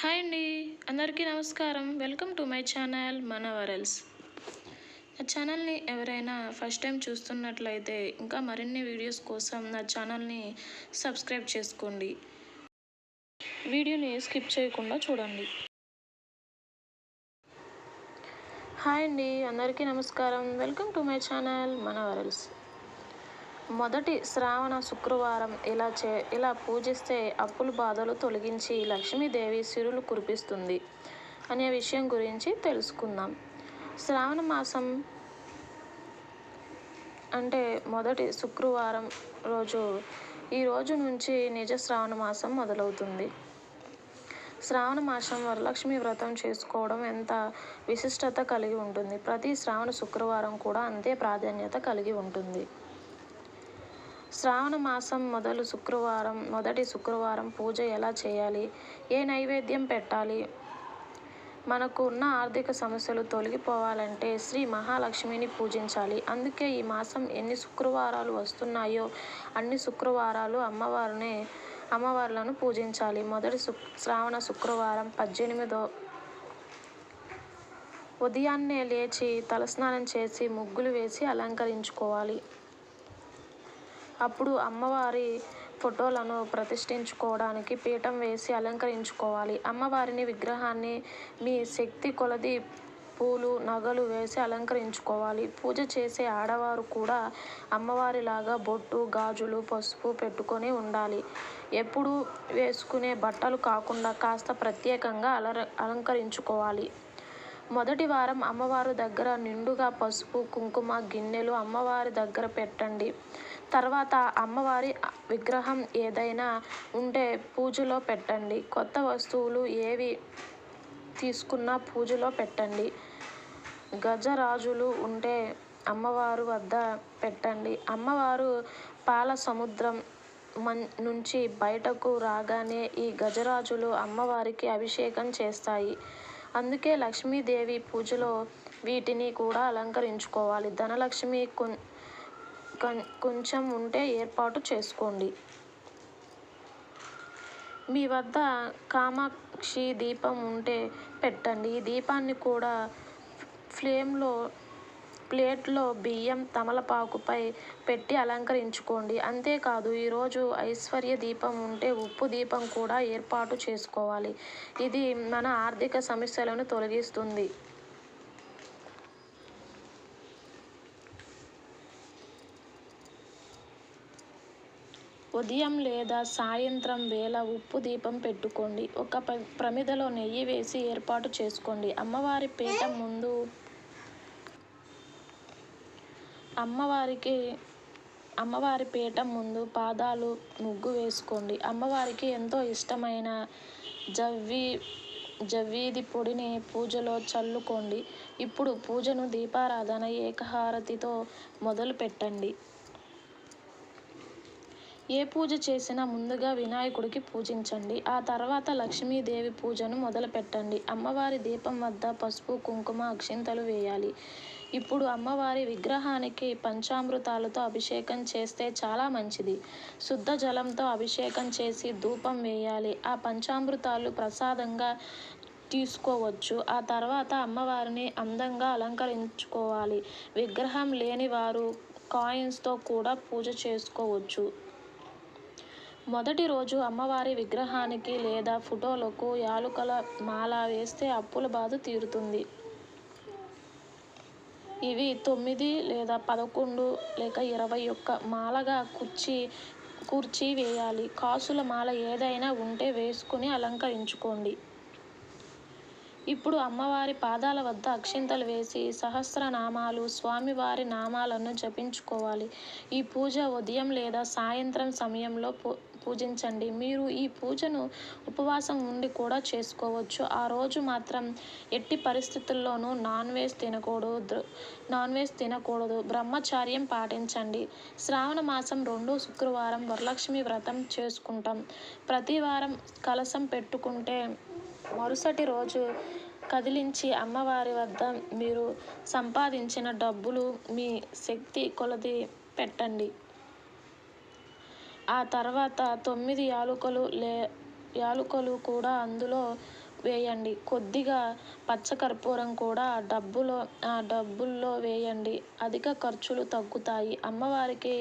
Hi అండి. అందరికీ నమస్కారం. వెల్కమ్ టు మై ఛానల్ మనవరల్స్. నా ఛానల్ని ఎవరైనా ఫస్ట్ టైం చూస్తున్నట్లయితే ఇంకా మరిన్ని వీడియోస్ కోసం నా ఛానల్ని సబ్స్క్రైబ్ చేసుకోండి. వీడియోని స్కిప్ చేయకుండా చూడండి. హాయ్ అండి. అందరికీ నమస్కారం. వెల్కమ్ టు మై ఛానల్ మనవరల్స్. మొదటి శ్రావణ శుక్రవారం ఇలా చే ఇలా పూజిస్తే అప్పులు బాధలు తొలగించి లక్ష్మీదేవి సిరులు కురిపిస్తుంది అనే విషయం గురించి తెలుసుకుందాం. శ్రావణ మాసం అంటే మొదటి శుక్రవారం రోజు ఈ రోజు నుంచి నిజ శ్రావణ మాసం మొదలవుతుంది. శ్రావణ మాసం వరలక్ష్మి వ్రతం చేసుకోవడం ఎంత విశిష్టత కలిగి ఉంటుంది? ప్రతి శ్రావణ శుక్రవారం కూడా అంతే ప్రాధాన్యత కలిగి ఉంటుంది. శ్రావణ మాసం మొదలు శుక్రవారం మొదటి శుక్రవారం పూజ ఎలా చేయాలి? ఏ నైవేద్యం పెట్టాలి? మనకు ఉన్న ఆర్థిక సమస్యలు తొలగిపోవాలంటే శ్రీ మహాలక్ష్మిని పూజించాలి. అందుకే ఈ మాసం ఎన్ని శుక్రవారాలు వస్తున్నాయో అన్ని శుక్రవారాలు అమ్మవారిని అమ్మవార్లను పూజించాలి. మొదటి శుక్ శ్రావణ శుక్రవారం పద్దెనిమిదో ఉదయాన్నే లేచి తలస్నానం చేసి ముగ్గులు వేసి అలంకరించుకోవాలి. అప్పుడు అమ్మవారి ఫోటోలను ప్రతిష్ఠించుకోవడానికి పీఠం వేసి అలంకరించుకోవాలి. అమ్మవారిని విగ్రహాన్ని మీ శక్తి కొలది పూలు నగలు వేసి అలంకరించుకోవాలి. పూజ చేసే ఆడవారు కూడా అమ్మవారిలాగా బొట్టు గాజులు పసుపు పెట్టుకొని ఉండాలి. ఎప్పుడు వేసుకునే బట్టలు కాకుండా కాస్త ప్రత్యేకంగా అలర అలంకరించుకోవాలి. మొదటి వారం అమ్మవారి దగ్గర నిండుగా పసుపు కుంకుమ గిన్నెలు అమ్మవారి దగ్గర పెట్టండి. తర్వాత అమ్మవారి విగ్రహం ఏదైనా ఉంటే పూజలో పెట్టండి. కొత్త వస్తువులు ఏవి తీసుకున్నా పూజలో పెట్టండి. గజరాజులు ఉంటే అమ్మవారు వద్ద పెట్టండి. అమ్మవారు పాల సముద్రం మన్ నుంచి బయటకు రాగానే ఈ గజరాజులు అమ్మవారికి అభిషేకం చేస్తాయి. అందుకే లక్ష్మీదేవి పూజలో వీటిని కూడా అలంకరించుకోవాలి. ధనలక్ష్మి కొంచెం ఉంటే ఏర్పాటు చేసుకోండి. మీ వద్ద కామాక్షి దీపం ఉంటే పెట్టండి. ఈ దీపాన్ని కూడా ఫ్లేమ్లో ప్లేట్లో బియ్యం తమలపాకుపై పెట్టి అలంకరించుకోండి. అంతేకాదు ఈరోజు ఐశ్వర్య దీపం ఉంటే ఉప్పు దీపం కూడా ఏర్పాటు చేసుకోవాలి. ఇది మన ఆర్థిక సమస్యలను తొలగిస్తుంది. ఉదయం లేదా సాయంత్రం వేళ ఉప్పు దీపం పెట్టుకోండి. ఒక ప్రమిదలో నెయ్యి వేసి ఏర్పాటు చేసుకోండి. అమ్మవారి పీఠం ముందు అమ్మవారికి అమ్మవారి పీఠం ముందు పాదాలు ముగ్గు వేసుకోండి. అమ్మవారికి ఎంతో ఇష్టమైన జవ్వి జవ్వీది పొడిని పూజలో చల్లుకోండి. ఇప్పుడు పూజను దీపారాధన ఏకహారతితో మొదలు పెట్టండి. ఏ పూజ చేసినా ముందుగా వినాయకుడికి పూజించండి. ఆ తర్వాత లక్ష్మీదేవి పూజను మొదలు పెట్టండి అమ్మవారి దీపం వద్ద పసుపు కుంకుమ అక్షింతలు వేయాలి. ఇప్పుడు అమ్మవారి విగ్రహానికి పంచామృతాలతో అభిషేకం చేస్తే చాలా మంచిది. శుద్ధ జలంతో అభిషేకం చేసి ధూపం వేయాలి. ఆ పంచామృతాలు ప్రసాదంగా తీసుకోవచ్చు. ఆ తర్వాత అమ్మవారిని అందంగా అలంకరించుకోవాలి. విగ్రహం లేని వారు కాయిన్స్తో కూడా పూజ చేసుకోవచ్చు. మొదటి రోజు అమ్మవారి విగ్రహానికి లేదా ఫోటోలకు యాలుకల మాల వేస్తే అప్పుల బాధ తీరుతుంది. ఇవి తొమ్మిది లేదా పదకొండు లేక ఇరవై ఒక్క మాలగా కుర్చీ కూర్చి వేయాలి. కాసుల మాల ఏదైనా ఉంటే వేసుకుని అలంకరించుకోండి. ఇప్పుడు అమ్మవారి పాదాల వద్ద అక్షింతలు వేసి సహస్రనామాలు స్వామివారి నామాలను జపించుకోవాలి. ఈ పూజ ఉదయం లేదా సాయంత్రం సమయంలో పూజించండి. మీరు ఈ పూజను ఉపవాసం ఉండి కూడా చేసుకోవచ్చు. ఆ రోజు మాత్రం ఎట్టి పరిస్థితుల్లోనూ నాన్ వెజ్ తినకూడదు. నాన్ వెజ్ తినకూడదు. బ్రహ్మచార్యం పాటించండి. శ్రావణ మాసం రెండు శుక్రవారం వరలక్ష్మి వ్రతం చేసుకుంటాం. ప్రతి వారం కలసం పెట్టుకుంటే మరుసటి రోజు కదిలించి అమ్మవారి వద్ద మీరు సంపాదించిన డబ్బులు మీ శక్తి కొలది పెట్టండి. ఆ తర్వాత తొమ్మిది యాలుకలు లే యాలుకలు కూడా అందులో వేయండి. కొద్దిగా పచ్చకర్పూరం కూడా ఆ డబ్బులో ఆ డబ్బుల్లో వేయండి. అధిక ఖర్చులు తగ్గుతాయి. అమ్మవారికి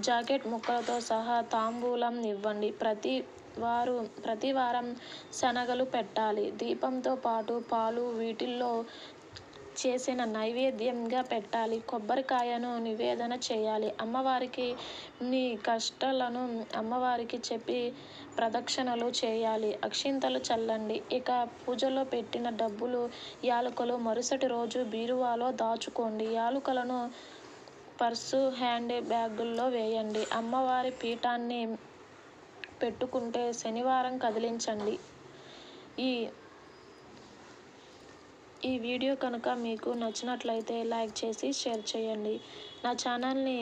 జాకెట్ ముక్కలతో సహా తాంబూలం ఇవ్వండి. ప్రతి వారు ప్రతి వారం శనగలు పెట్టాలి. దీపంతో పాటు పాలు వీటిల్లో చేసిన నైవేద్యంగా పెట్టాలి. కొబ్బరికాయను నివేదన చేయాలి. అమ్మవారికి మీ కష్టాలను అమ్మవారికి చెప్పి ప్రదక్షిణలు చేయాలి. అక్షింతలు చల్లండి. ఇక పూజలో పెట్టిన డబ్బులు యాలకులు మరుసటి రోజు బీరువాలో దాచుకోండి. యాలకులను పర్సు హ్యాండ్ బ్యాగుల్లో వేయండి. అమ్మవారి పీఠాన్ని పెట్టుకుంటే శనివారం కదిలించండి. ఈ ఈ వీడియో కనుక మీకు నచ్చినట్లయితే లైక్ చేసి షేర్ చేయండి. నా ఛానల్ని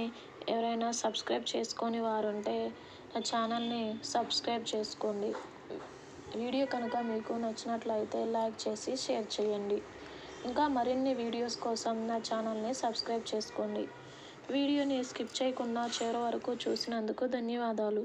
ఎవరైనా సబ్స్క్రైబ్ చేసుకొని వారు ఉంటే నా ఛానల్ని సబ్స్క్రైబ్ చేసుకోండి. వీడియో కనుక మీకు నచ్చినట్లయితే లైక్ చేసి షేర్ చేయండి. ఇంకా మరిన్ని వీడియోస్ కోసం నా ఛానల్ని సబ్స్క్రైబ్ చేసుకోండి. వీడియోని స్కిప్ చేయకుండా చివరి వరకు చూసినందుకు ధన్యవాదాలు.